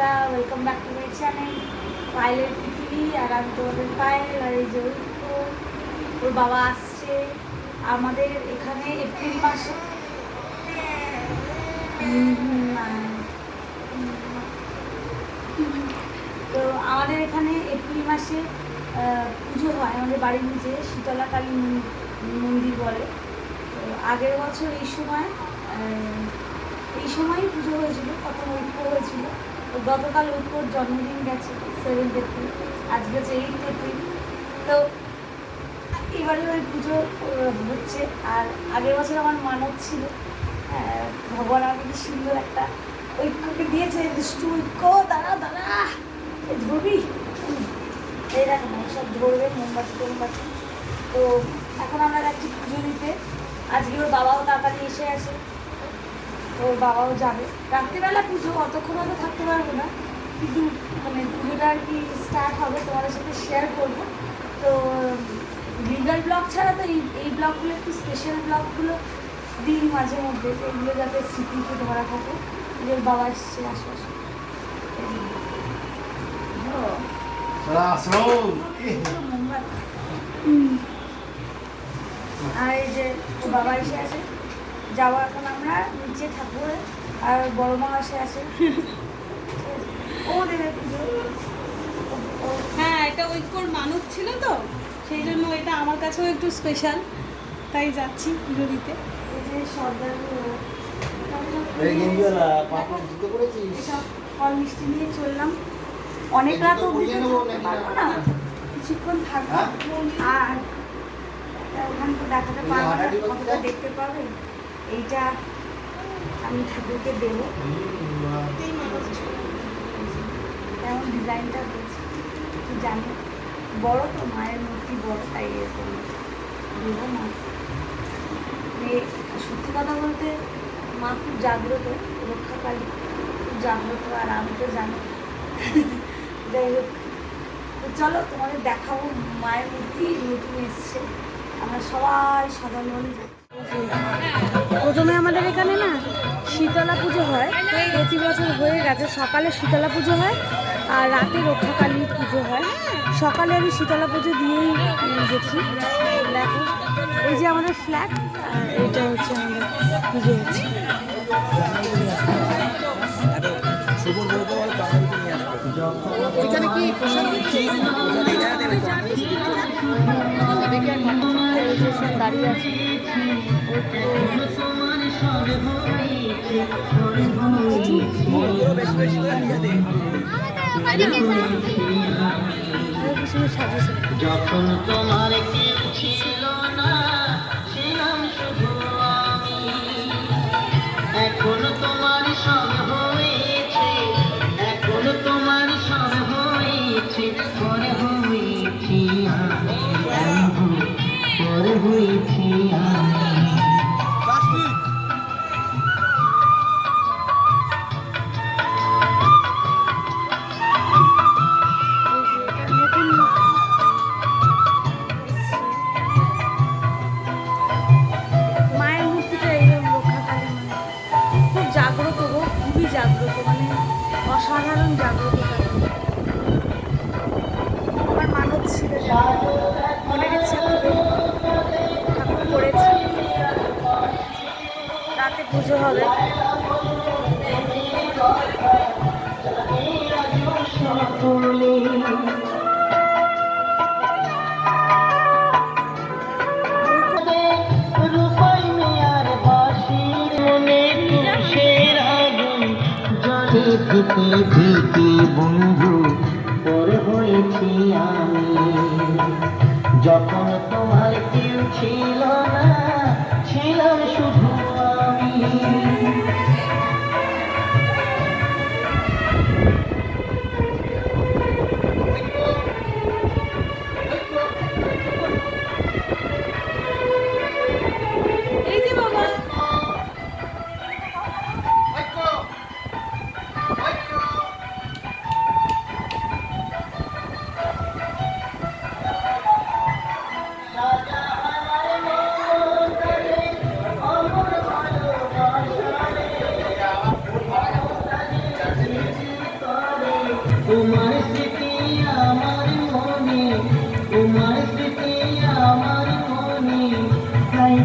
বন্ধুরা welcome back to my channel পায়েলের পৃথিবী আর আমি তোমাদের পায়েল আর এই যে ওর বাবা আসছে আমাদের এখানে এপ্রিল মাসে। তো আমাদের এখানে এপ্রিল মাসে পুজো হয়, আমাদের বাড়ির নিচে শীতলা কালী মন্দির বলে। তো আগের বছর এই সময় এই সময়ই পুজো হয়েছিল তখন ঐক্য হয়েছিল। গতকাল ঐক্যর জন্মদিন গেছে সেভেন্থ এপ্রিল আজকে হচ্ছে এইট এপ্রিল তো এবারে ওই পুজো হচ্ছে, আর আগের বছর আমার মানত ছিল। ভগবান আমাকে কি সুন্দর একটা ঐক্যকে দিয়েছে দুষ্টু ঐক্য, দাঁড়া দাঁড়া ধরবি? এই দেখো, সব ধরবে, মোমবাতি, টোমবাতি। তো এখন আমরা যাচ্ছি পুজো দিতে। আজকে ওর বাবাও তাড়াতাড়ি এসে আছে ওর বাবাও যাবে রাত্রিবেলা পুজো অতক্ষণ হয়তো থাকতে পারব না। কিন্তু মানে পুজোটা আর কি স্টার্ট হবে তোমাদের সাথে শেয়ার করব। তো লিগাল ব্লগ ছাড়া তো এই এই ব্লগগুলো একটু স্পেশাল ব্লগগুলো দিই মাঝে মধ্যে। তো এগুলো যাতে স্মৃতিতে ধরা থাকে যে বাবা এসছে মোমবাতি। আর এই যে বাবা এসে আছে। যাব এখন আমরা নিচে ঠাকুর আর বড় মা আসে আসে। ও দেবে হ্যাঁ এটা ঐক্যর মানত ছিল তো? সেই জন্য এটা আমার কাছেও একটু স্পেশাল তাই যাচ্ছি পুজো দিতে। এই যে সর্দার এসব ফল মিষ্টি নিয়ে চললাম। অনেক রাত অবধি পারব না। কিছুক্ষণ থাকব। হ্যাঁ? আর ওখানে তো দেখাতে পারব না। কতটা দেখতে পাবে? এইটা আমি ঠাকুরকে দেবো। কেমন ডিজাইনটা হয়েছে, একটু জানি। বড় তো, মায়ের মূর্তি বড়, তাই এরকম দেবো মানে সত্যি কথা বলতে, মা খুব জাগ্রত রক্ষাকালী খুব জাগ্রত, আর আমি তো জানি। যাই হোক চলো তোমাদের দেখাবো মায়ের মূর্তি, নতুন এসছে। আমরা সবাই সাধারণ প্রথমে আমাদের এখানে না শীতলা পুজো হয়, প্রতি বছর হয়ে গেছে। সকালে শীতলা পুজো হয় আর রাতে রক্ষাকালী পুজো হয়। সকালে আমি শীতলা পুজো দিয়েই গেছি। এই যে আমাদের ফ্ল্যাট এটা হচ্ছে আমাদের পুজো হচ্ছে। যে সব দাঁড়িয়ে আছে যখন তোমার কেউ ছিল ভিতে ভিতে বন্ধু পর হয়েছি আমি যখন তোমার কেউ ছিল না ছিলাম শুধু আমি।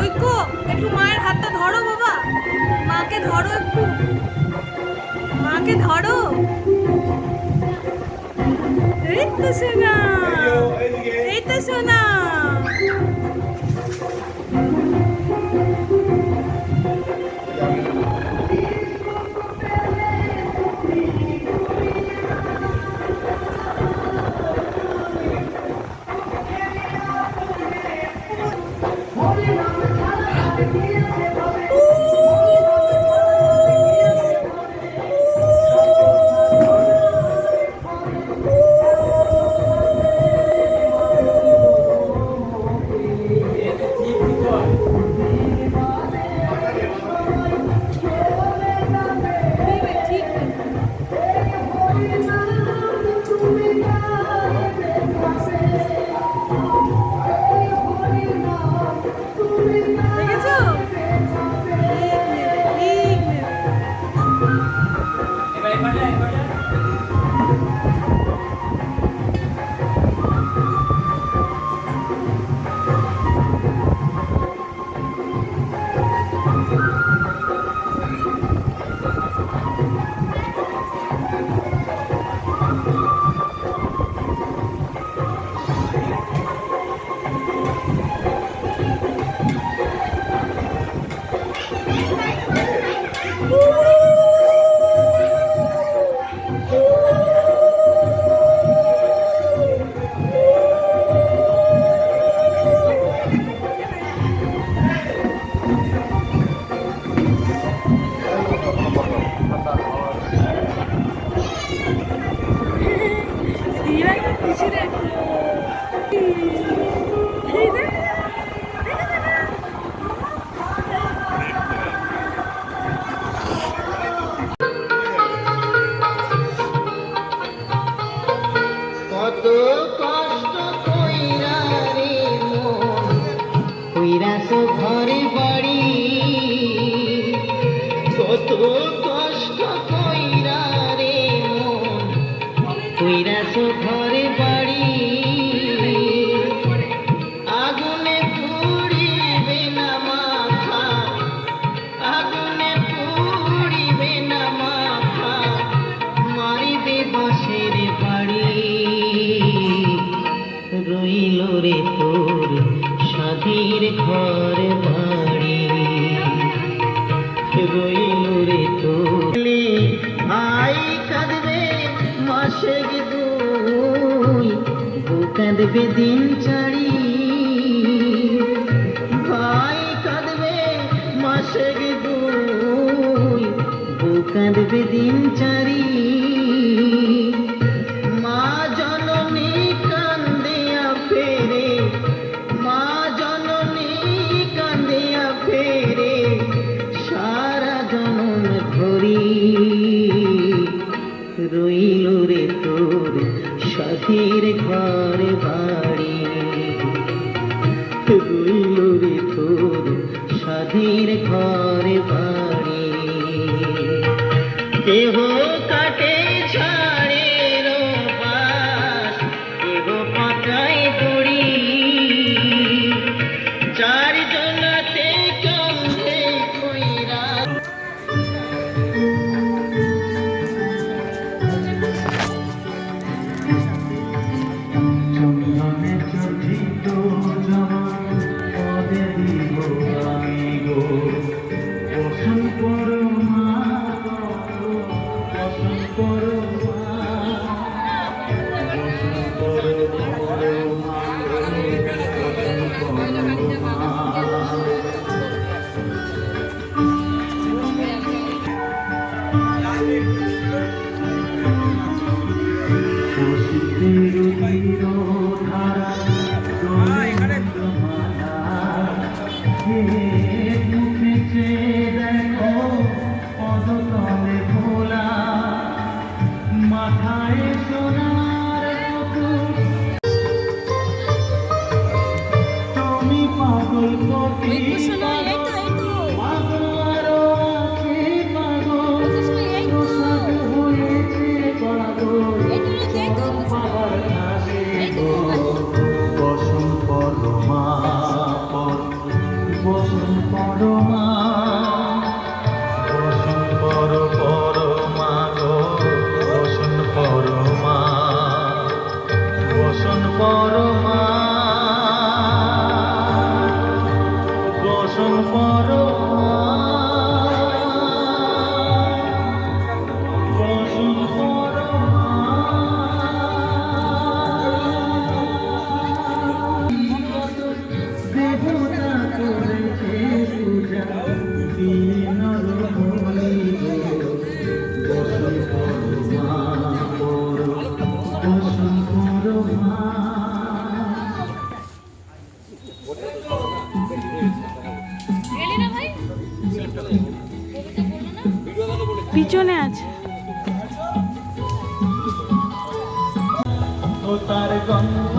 ঐক্য একটু মায়ের হাতটা ধরো বাবা। মাকে ধরো একটু। মাকে ধরো। এই তো সোনা। এই তো সোনা। ঘরে বাড়ি। আগুনে পুড়িবে না মাথা। আগুনে পুড়িবে না মাথা। মারিবে বাঁশের বাড়ি। রইল রে তো दिन दिनचर्या ঘরে বা পিছনে আছে। তার গন্ধ